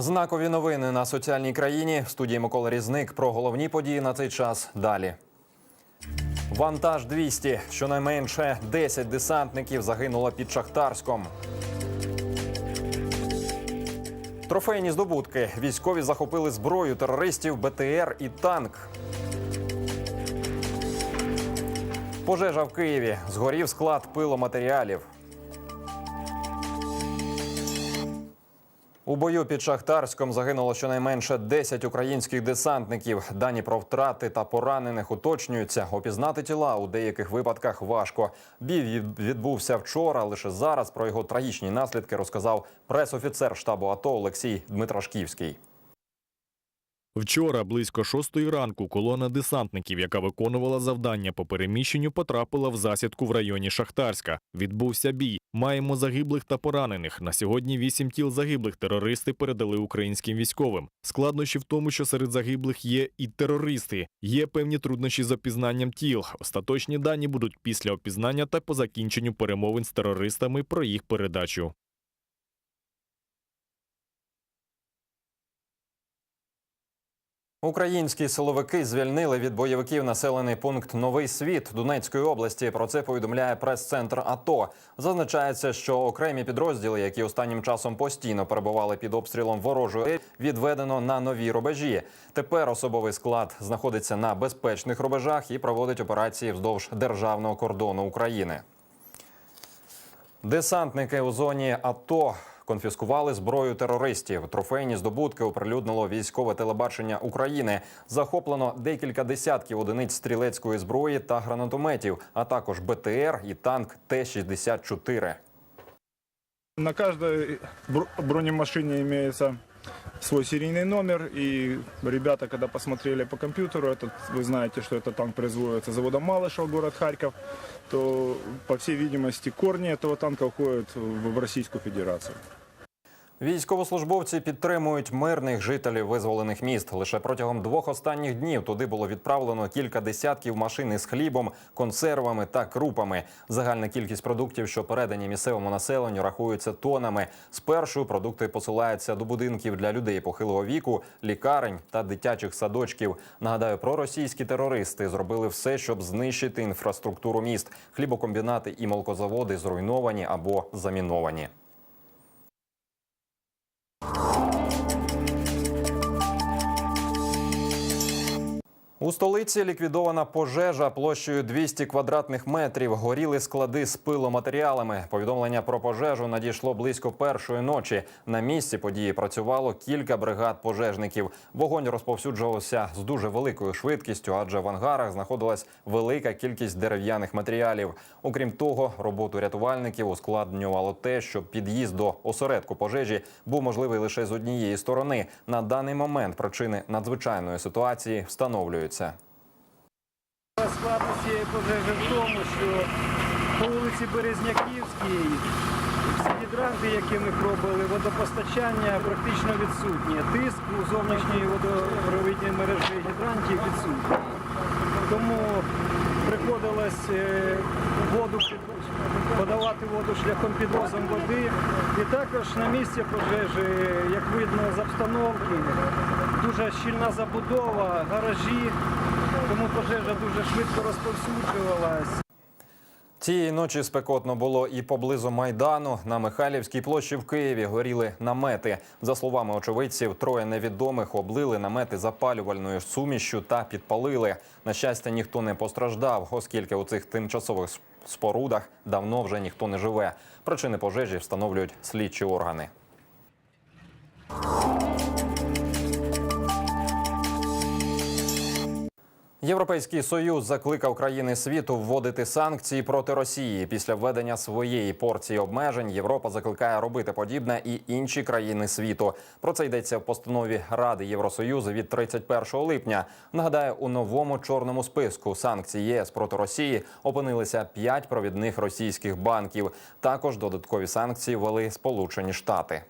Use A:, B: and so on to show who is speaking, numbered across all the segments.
A: Знакові новини на соціальній країні. В студії Микола Різник про головні події на цей час. Далі. Вантаж 200. Щонайменше 10 десантників загинуло під Шахтарськом. Трофейні здобутки. Військові захопили зброю терористів, БТР і танк. Пожежа в Києві. Згорів склад пиломатеріалів. У бою під Шахтарськом загинуло щонайменше 10 українських десантників. Дані про втрати та поранених уточнюються. Опізнати тіла у деяких випадках важко. Бій відбувся вчора. Лише зараз про його трагічні наслідки розказав пресофіцер штабу АТО Олексій Дмитрашківський.
B: Вчора близько шостої ранку колона десантників, яка виконувала завдання по переміщенню, потрапила в засідку в районі Шахтарська. Відбувся бій. Маємо загиблих та поранених. На сьогодні вісім тіл загиблих терористи передали українським військовим. Складнощі в тому, що серед загиблих є і терористи. Є певні труднощі з опізнанням тіл. Остаточні дані будуть після опізнання та по закінченню перемовин з терористами про їх передачу.
A: Українські силовики звільнили від бойовиків населений пункт Новий Світ Донецької області. Про це повідомляє прес-центр АТО. Зазначається, що окремі підрозділи, які останнім часом постійно перебували під обстрілом ворожої, відведено на нові рубежі. Тепер особовий склад знаходиться на безпечних рубежах і проводить операції вздовж державного кордону України. Десантники у зоні АТО конфіскували зброю терористів. Трофейні здобутки оприлюднило військове телебачення України. Захоплено декілька десятків одиниць стрілецької зброї та гранатометів, а також БТР і танк Т-64.
C: На каждой бр- бронемашине имеется свой серийный номер, и ребята, когда посмотрели по компьютеру, этот, вы знаете, что этот танк производится заводом Малышев, город Харьков, то, по всей видимости, корни этого танка уходят в в Российскую Федерацию.
A: Військовослужбовці підтримують мирних жителів визволених міст. Лише протягом двох останніх днів туди було відправлено кілька десятків машин із хлібом, консервами та крупами. Загальна кількість продуктів, що передані місцевому населенню, рахується тонами. Спершу продукти посилаються до будинків для людей похилого віку, лікарень та дитячих садочків. Нагадаю, проросійські терористи зробили все, щоб знищити інфраструктуру міст. Хлібокомбінати і молокозаводи зруйновані або заміновані. У столиці ліквідована пожежа площею 200 квадратних метрів. Горіли склади з пиломатеріалами. Повідомлення про пожежу надійшло близько першої ночі. На місці події працювало кілька бригад пожежників. Вогонь розповсюджувався з дуже великою швидкістю, адже в ангарах знаходилась велика кількість дерев'яних матеріалів. Окрім того, роботу рятувальників ускладнювало те, що під'їзд до осередку пожежі був можливий лише з однієї сторони. На даний момент причини надзвичайної ситуації встановлюються.
D: Складність цієї пожежі в тому, що по вулиці Березняківській всі гідранти, які ми пробували, водопостачання практично відсутнє. Тиск у зовнішньої водопровідній мережі гідрантів відсутній. Тому приходилось е, воду подавати воду шляхом підвозом води. І також на місці пожежі, як видно з обстановки, дуже щільна забудова, гаражі, тому пожежа дуже швидко розповсюджувалась.
A: Цієї ночі спекотно було і поблизу майдану на Михайлівській площі в Києві горіли намети. За словами очевидців, троє невідомих облили намети запалювальною сумішю та підпалили. На щастя, ніхто не постраждав, оскільки у цих тимчасових спорудах давно вже ніхто не живе. Причини пожежі встановлюють слідчі органи. Європейський союз закликав країни світу вводити санкції проти Росії. Після введення своєї порції обмежень Європа закликає робити подібне і інші країни світу. Про це йдеться в постанові Ради Євросоюзу від 31 липня. Нагадаю, у новому чорному списку санкцій ЄС проти Росії опинилися п'ять провідних російських банків. Також додаткові санкції ввели Сполучені Штати.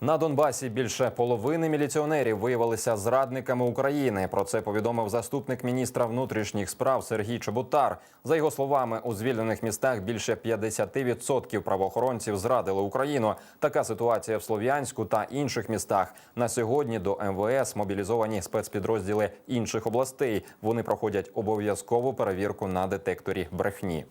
A: На Донбасі більше половини міліціонерів виявилися зрадниками України. Про це повідомив заступник міністра внутрішніх справ Сергій Чеботар. За його словами, у звільнених містах більше 50% правоохоронців зрадили Україну. Така ситуація в Слов'янську та інших містах. На сьогодні до МВС мобілізовані спецпідрозділи інших областей. Вони проходять обов'язкову перевірку на детекторі брехні.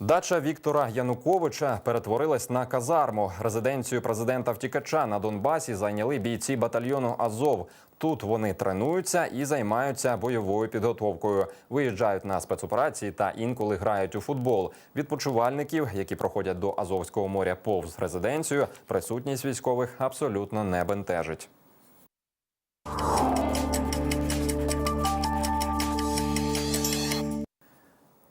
A: Дача Віктора Януковича перетворилась на казарму. Резиденцію президента втікача на Донбасі зайняли бійці батальйону Азов. Тут вони тренуються і займаються бойовою підготовкою. Виїжджають на спецоперації та інколи грають у футбол. Відпочивальників, які проходять до Азовського моря повз резиденцію, присутність військових абсолютно не бентежить.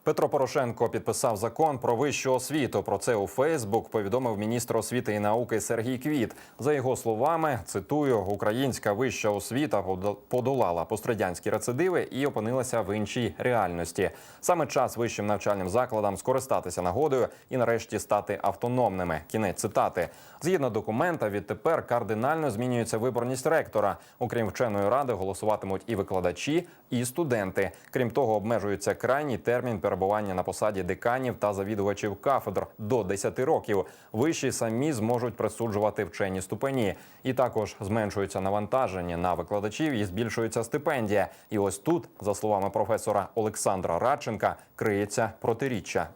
A: Петро Порошенко підписав закон про вищу освіту. Про це у Фейсбук повідомив міністр освіти і науки Сергій Квіт. За його словами, цитую: українська вища освіта подо- подолала пострадянські рецидиви і опинилася в іншій реальності. Саме час вищим навчальним закладам скористатися нагодою і нарешті стати автономними. Кінець цитати. Згідно документа, відтепер кардинально змінюється виборність ректора. Окрім вченої ради, голосуватимуть і викладачі, і студенти. Крім того, обмежується крайній термін перебування на посаді деканів та завідувачів кафедр до 10 років. Вищі самі зможуть присуджувати вчені ступені. І також зменшується навантаження на викладачів і збільшується стипендія. І ось тут, за словами професора Олександра Радченка, криється протиріччя.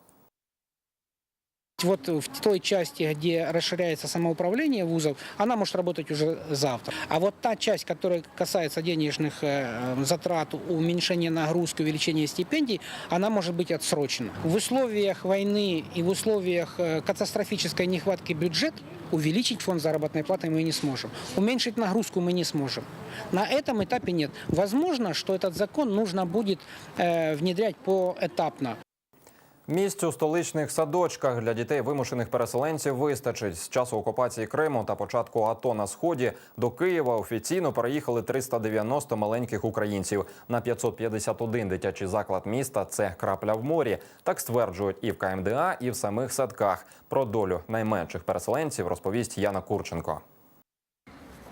E: Вот в той части, где расширяется самоуправление вузов, она может работать уже завтра. А вот та часть, которая касается денежных э, затрат, уменьшения нагрузки, увеличения стипендий, она может быть отсрочена. В условиях войны и в условиях э, катастрофической нехватки бюджета увеличить фонд заработной платы мы не сможем. Уменьшить нагрузку мы не сможем. На этом этапе нет. Возможно, что этот закон нужно будет э, внедрять поэтапно.
A: Місць у столичних садочках для дітей вимушених переселенців вистачить з часу окупації Криму та початку АТО на сході до Києва офіційно переїхали 390 маленьких українців на 551 дитячий заклад міста. Це крапля в морі. Так стверджують і в КМДА, і в самих садках. Про долю найменших переселенців розповість Яна Курченко.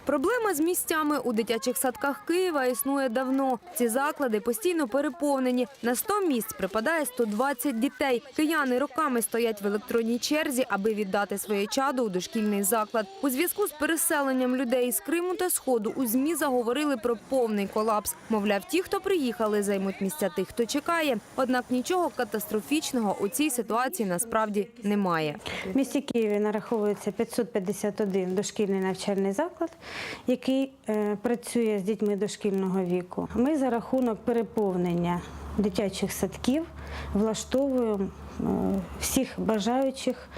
F: Проблема з місцями у дитячих садках Києва існує давно. Ці заклади постійно переповнені. На 100 місць припадає 120 дітей. Кияни роками стоять в електронній черзі, аби віддати своє чадо у дошкільний заклад. У зв'язку з переселенням людей з Криму та Сходу у ЗМІ заговорили про повний колапс. Мовляв, ті, хто приїхали, займуть місця тих, хто чекає. Однак нічого катастрофічного у цій ситуації насправді немає.
G: В місті Києві нараховується 551 дошкільний навчальний заклад, який е, працює з дітьми дошкільного віку. Ми за рахунок переповнення дитячих садків влаштовуємо всіх бажаючих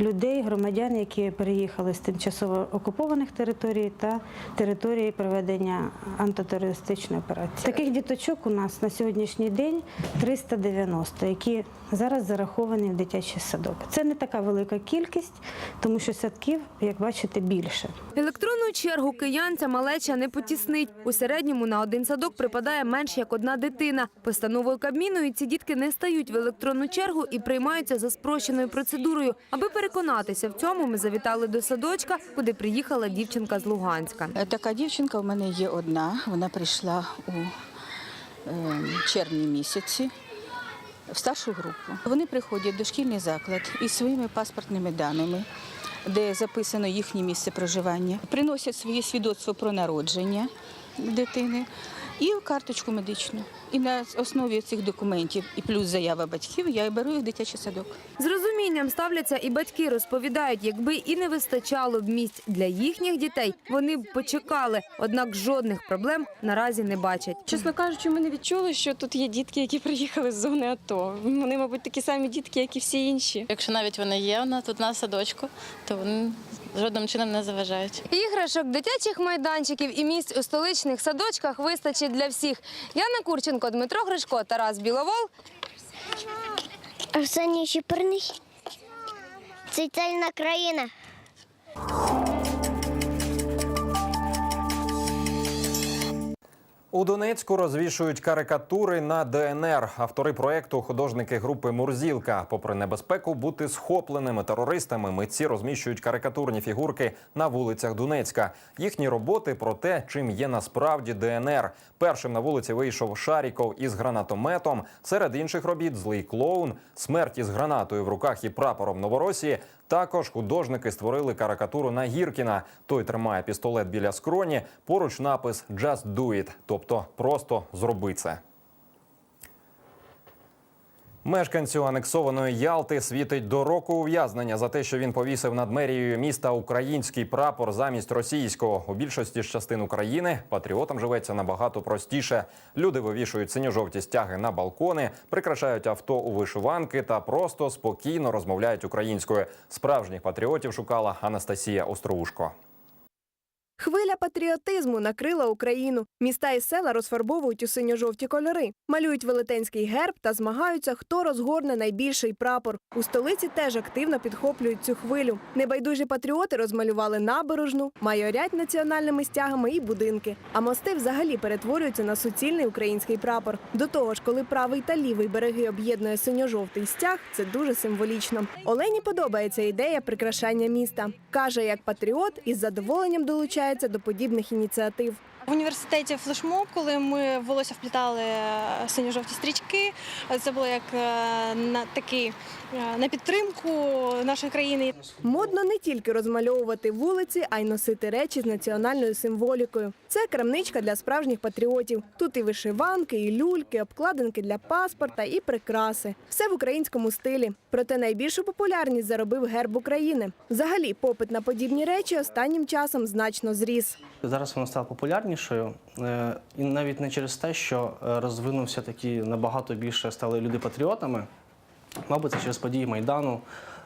G: людей, громадян, які переїхали з тимчасово окупованих територій та території проведення антитерористичної операції. Таких діточок у нас на сьогоднішній день 390, які зараз зараховані в дитячий садок. Це не така велика кількість, тому що садків, як бачите, більше.
F: Електронну чергу киянця малеча не потіснить. У середньому на один садок припадає менш як одна дитина. Постановою Кабміну ці дітки не стають в електронну чергу і приймаються за спрощеною процедурою. Аби переконатися в цьому, ми завітали до садочка, куди приїхала дівчинка з Луганська.
H: Е, Така дівчинка в мене є одна. Вона прийшла у е, червні місяці в старшу групу. Вони приходять в дошкільний заклад із своїми паспортними даними, де записано їхнє місце проживання, приносять своє свідоцтво про народження дитини і карточку медичну. І на основі цих документів і плюс заява батьків я беру їх в дитячий садок.
F: З розумінням ставляться і батьки розповідають, якби і не вистачало б місць для їхніх дітей, вони б почекали. Однак жодних проблем наразі не бачать.
I: Чесно кажучи, ми не відчули, що тут є дітки, які приїхали з зони АТО. Вони, мабуть, такі самі дітки, як і всі інші.
J: Якщо навіть вони є у нас тут на садочку, то вони жодним чином не заважають.
F: Іграшок, дитячих майданчиків і місць у столичних садочках вистачить для всіх. Яна Курченко, Дмитро Гришко, Тарас Біловол.
K: Арсеній Чепурний. Цитальна країна.
A: У Донецьку розвішують карикатури на ДНР. Автори проекту художники групи Мурзілка. Попри небезпеку бути схопленими терористами, митці розміщують карикатурні фігурки на вулицях Донецька. Їхні роботи про те, чим є насправді ДНР. Першим на вулиці вийшов Шаріков із гранатометом. Серед інших робіт злий клоун, смерть із гранатою в руках і прапором Новоросії. Також художники створили карикатуру на Гіркіна. Той тримає пістолет біля скроні. Поруч напис «Just do it», тобто просто зроби це. Мешканцю анексованої Ялти світить до року ув'язнення за те, що він повісив над мерією міста український прапор замість російського. У більшості ж частин України патріотам живеться набагато простіше. Люди вивішують синьо-жовті стяги на балкони, прикрашають авто у вишиванки та просто спокійно розмовляють українською. Справжніх патріотів шукала Анастасія Остроушко.
L: Хвиля патріотизму накрила Україну. Міста і села розфарбовують у синьо-жовті кольори, малюють велетенський герб та змагаються, хто розгорне найбільший прапор. У столиці теж активно підхоплюють цю хвилю. Небайдужі патріоти розмалювали набережну, майорять національними стягами і будинки. А мости взагалі перетворюються на суцільний український прапор. До того ж, коли правий та лівий береги об'єднує синьо-жовтий стяг, це дуже символічно. Олені подобається ідея прикрашання міста. каже, як патріот із задоволенням долучається до подібних ініціатив.
I: В університеті флешмоб, коли ми в волосся вплітали синьо-жовті стрічки, це було як е, такий е, на підтримку нашої країни.
L: Модно не тільки розмальовувати вулиці, а й носити речі з національною символікою. Це крамничка для справжніх патріотів. Тут і вишиванки, і люльки, обкладинки для паспорта, і прикраси. Все в українському стилі. Проте найбільшу популярність заробив герб України. Взагалі, попит на подібні речі останнім часом значно зріс.
M: Зараз вона стала популярнішою, е, і навіть не через те, що е, розвинувся такі набагато більше стали люди патріотами. Мабуть, це через події Майдану,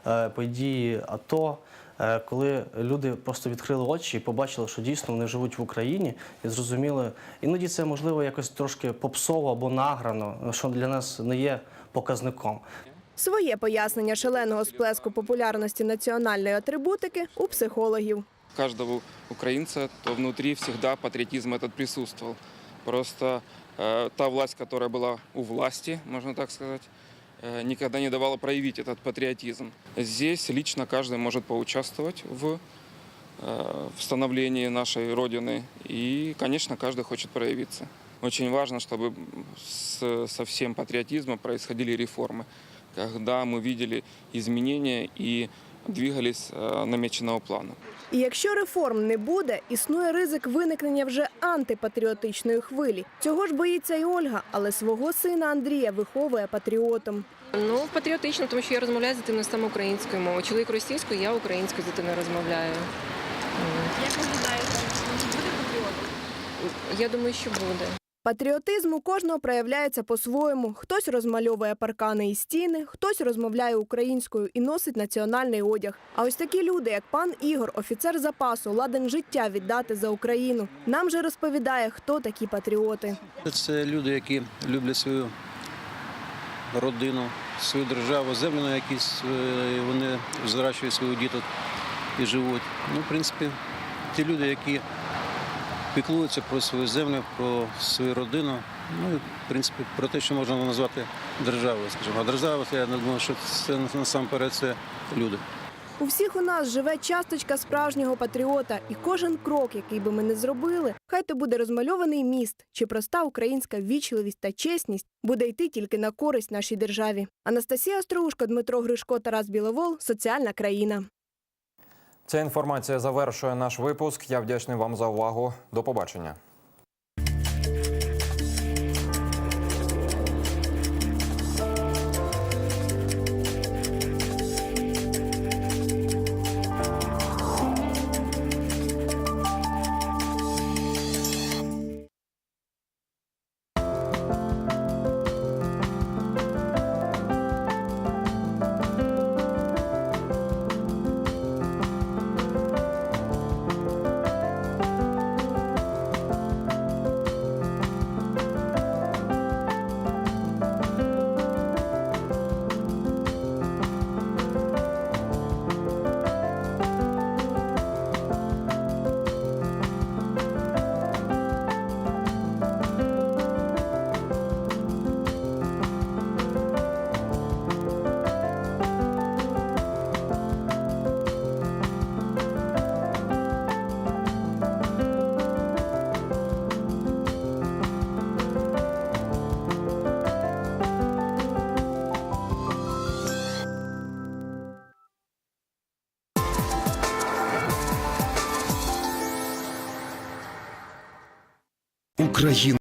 M: е, події АТО, е, коли люди просто відкрили очі і побачили, що дійсно вони живуть в Україні, і зрозуміли, іноді це можливо якось трошки попсово або награно, що для нас не є показником.
L: Своє пояснення шаленого сплеску популярності національної атрибутики у психологів.
N: каждого украинца, то внутри всегда патриотизм этот присутствовал. Просто э, та власть, которая была у власти, можно так сказать, э, Никогда не давала проявить этот патриотизм. Здесь лично каждый может поучаствовать в э, в становлении нашей Родины. И, конечно, каждый хочет проявиться. Очень важно, чтобы с- со всем патриотизмом происходили реформы, когда мы видели изменения и двигались э, намеченного плана.
L: І якщо реформ не буде, існує ризик виникнення вже антипатріотичної хвилі. Цього ж боїться і Ольга, але свого сина Андрія виховує патріотом.
I: Ну, патріотично, тому що я розмовляю з дитиною саме українською мовою. Чоловік російською, я українською з дитиною розмовляю. Як ви гадаєте, Буде патріотом? Я думаю, що буде.
L: Патріотизм у кожного проявляється по-своєму. Хтось розмальовує паркани і стіни, хтось розмовляє українською і носить національний одяг. А ось такі люди, як пан Ігор, офіцер запасу, ладен життя віддати за Україну. Нам же розповідає, хто такі патріоти.
O: Це люди, які люблять свою родину, свою державу, землю, на якій е, вони зрощують свою діток і живуть. Ну, в принципі, ті люди, які піклуються про свою землю, про свою родину. Ну і в принципі про те, що можна назвати державою. Скажімо, а держава, я думаю, що це насамперед це люди.
L: У всіх у нас живе часточка справжнього патріота, і кожен крок, який би ми не зробили, хай то буде розмальований міст чи проста українська вічливість та чесність, буде йти тільки на користь нашій державі. Анастасія Остроушко, Дмитро Гришко, Тарас Біловол. Соціальна країна.
A: Ця інформація завершує наш випуск. Я вдячний вам за увагу. До побачення.
P: Україна.